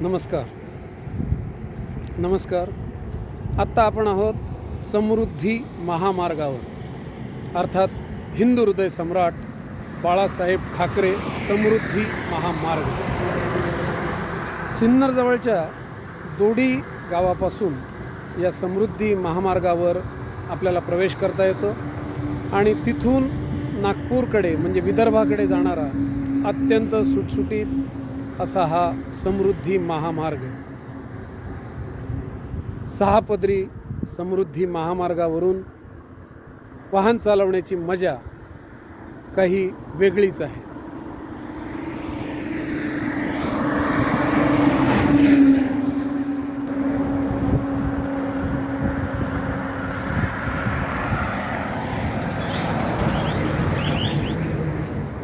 नमस्कार. नमस्कार. आत्ता आपण आहोत समृद्धी महामार्गावर. अर्थात हिंदू हृदय सम्राट बाळासाहेब ठाकरे समृद्धी महामार्ग. सिन्नरजवळच्या दोडी गावापासून या समृद्धी महामार्गावर आपल्याला प्रवेश करता येतो आणि तिथून नागपूरकडे म्हणजे विदर्भाकडे जाणारा अत्यंत सुटसुटीत असा हा समृद्धी महामार्ग. सहा पदरी समृद्धी महामार्गावरून वाहन चालवण्याची मजा काही वेगळीच आहे.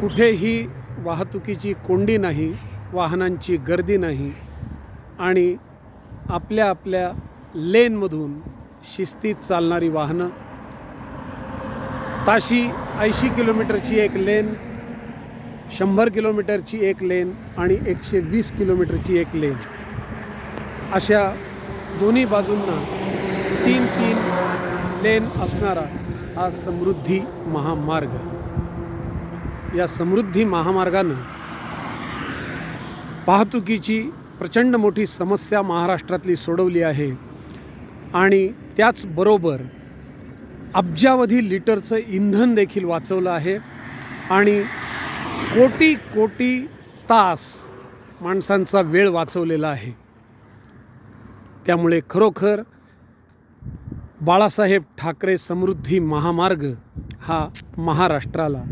कुठेही वाहतुकीची कोंडी नाही. वाहनांची गर्दी नाही आणि आपल्या आपल्या लेनमधून शिस्तीत चालणारी वाहनं. ताशी ऐंशी किलोमीटरची एक लेन शंभर किलोमीटरची एक लेन आणि एकशे वीस किलोमीटरची एक लेन. अशा दोन्ही बाजूंना तीन तीन लेन असणारा हा समृद्धी महामार्ग. या समृद्धी महामार्गानं वाहतुकीची प्रचंड मोठी समस्या महाराष्ट्रातली सोडवली आहे. आणि त्याचबरोबर अब्जावधी लिटरचं इंधन देखील वाचवलं आहे. आणि कोटी कोटी तास माणसांचा वेळ वाचवलेला आहे. त्यामुळे खरोखर बाळासाहेब ठाकरे समृद्धी महामार्ग हा महाराष्ट्राला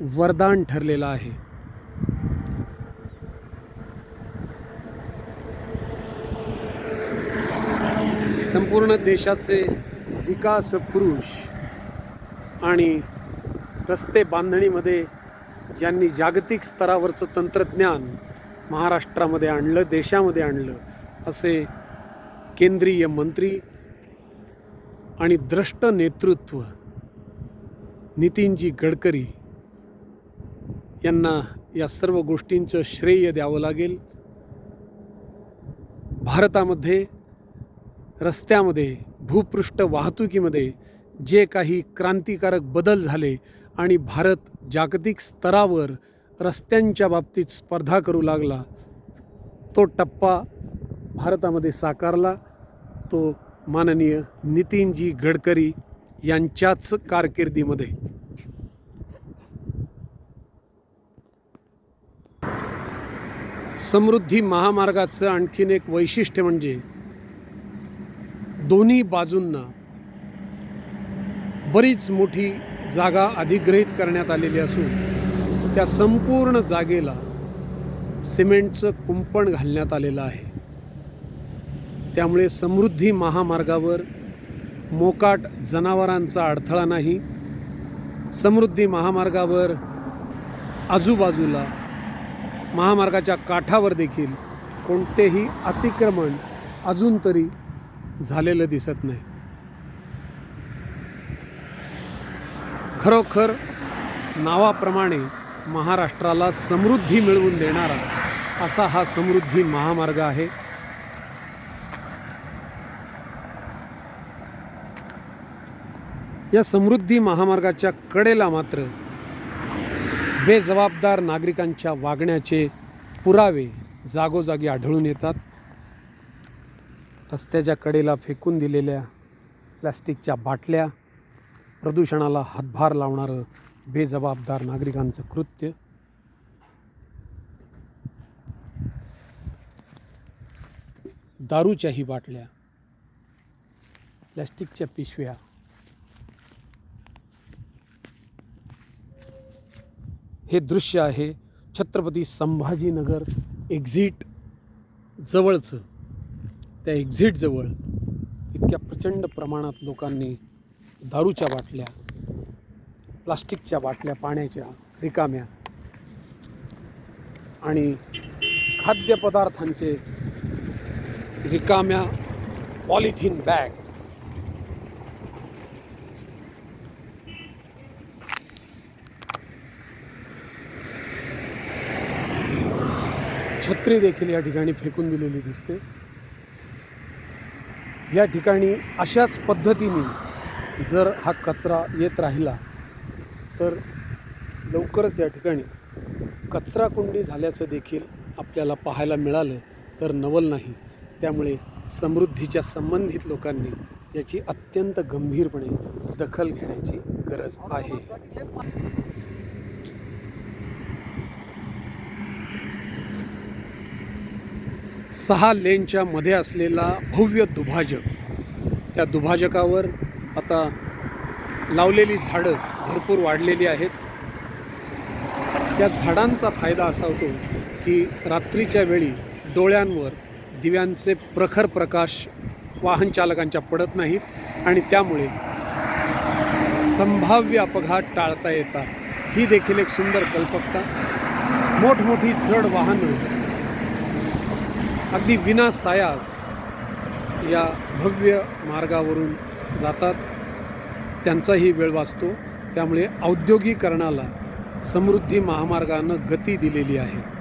वरदान ठरलेला आहे. संपूर्ण देशाचे विकास पुरुष आणि रस्ते बांधणीमध्ये ज्यांनी जागतिक स्तरावरचं तंत्रज्ञान महाराष्ट्रामध्ये आणलं देशामध्ये आणलं असे केंद्रीय मंत्री आणि द्रष्ट नेतृत्व नितीनजी गडकरी यांना या सर्व गोष्टींचं श्रेय द्यावं लागेल. भारतामध्ये रस्त्यामध्ये भूपृष्ठ वाहतुकीमध्ये जे काही क्रांतिकारक बदल झाले आणि भारत जागतिक स्तरावर रस्त्यांच्या बाबतीत स्पर्धा करू लागला तो टप्पा भारतामध्ये साकारला. तो माननीय नितीनजी गडकरी यांच्याच कारकिर्दीमध्ये. समृद्धी महामार्गाचं आणखीन एक वैशिष्ट्य म्हणजे दोन्ही बाजूंना बरीच मोठी जागा अधिग्रहित करण्यात आलेली असून त्या संपूर्ण जागेला सिमेंटचं कुंपण घालण्यात आलेलं आहे. त्यामुळे समृद्धी महामार्गावर मोकाट जनावरांचा अडथळा नाही समृद्धी महामार्गावर आजूबाजूला महामार्गाच्या काठावर देखील कोणतेही अतिक्रमण अजून तरी झालेलं दिसत नाही. खरोखर नावाप्रमाणे महाराष्ट्राला समृद्धी मिळवून देणारा असा हा समृद्धी महामार्ग आहे. या समृद्धी महामार्गाच्या कडेला मात्र बेजबाबदार नागरिकांच्या वागण्याचे पुरावे जागोजागी आढळून येतात. रस्त्याच्या कडेला फेकून दिलेल्या प्लॅस्टिकच्या बाटल्या प्रदूषणाला हातभार लावणारं बेजबाबदार नागरिकांचं कृत्य. दारूच्याही बाटल्या प्लॅस्टिकच्या पिशव्या. हे दृश्य आहे छत्रपती संभाजीनगर एक्झिट जवळचं. त्या एक्झिटजवळ इतक्या प्रचंड प्रमाणात लोकांनी दारूच्या बाटल्या प्लास्टिकच्या बाटल्या पाण्याच्या रिकाम्या आणि खाद्यपदार्थांचे रिकाम्या पॉलिथिन बॅग छत्री देखील या ठिकाणी फेकून दिलेली दिसते. या ठिकाणी अशाच पद्धतीने जर हा कचरा येत राहिला तर लवकरच या ठिकाणी कचराकुंडी झाल्याचं देखील आपल्याला पाहायला मिळालं तर नवल नाही. त्यामुळे समृद्धीच्या संबंधित लोकांनी याची अत्यंत गंभीरपणे दखल घेण्याची गरज आहे. सहा लेनच्या मध्ये असलेला भव्य दुभाजक. त्या दुभाजकावर आता लावलेली झाडं भरपूर वाढलेली आहेत. त्या झाडांचा फायदा असा होतो की रात्रीच्या वेळी डोळ्यांवर दिव्यांचे प्रखर प्रकाश वाहन चालकांच्या पडत नाहीत आणि त्यामुळे संभाव्य अपघात टाळता येतात. ही देखील एक सुंदर कल्पकता. मोठमोठी जड वाहनं अगदी विना सायास या भव्य मार्गावरून जातात. त्यांचाही वेळ वाचतो. त्यामुळे औद्योगिकरणाला समृद्धी महामार्गानं गती दिलेली आहे.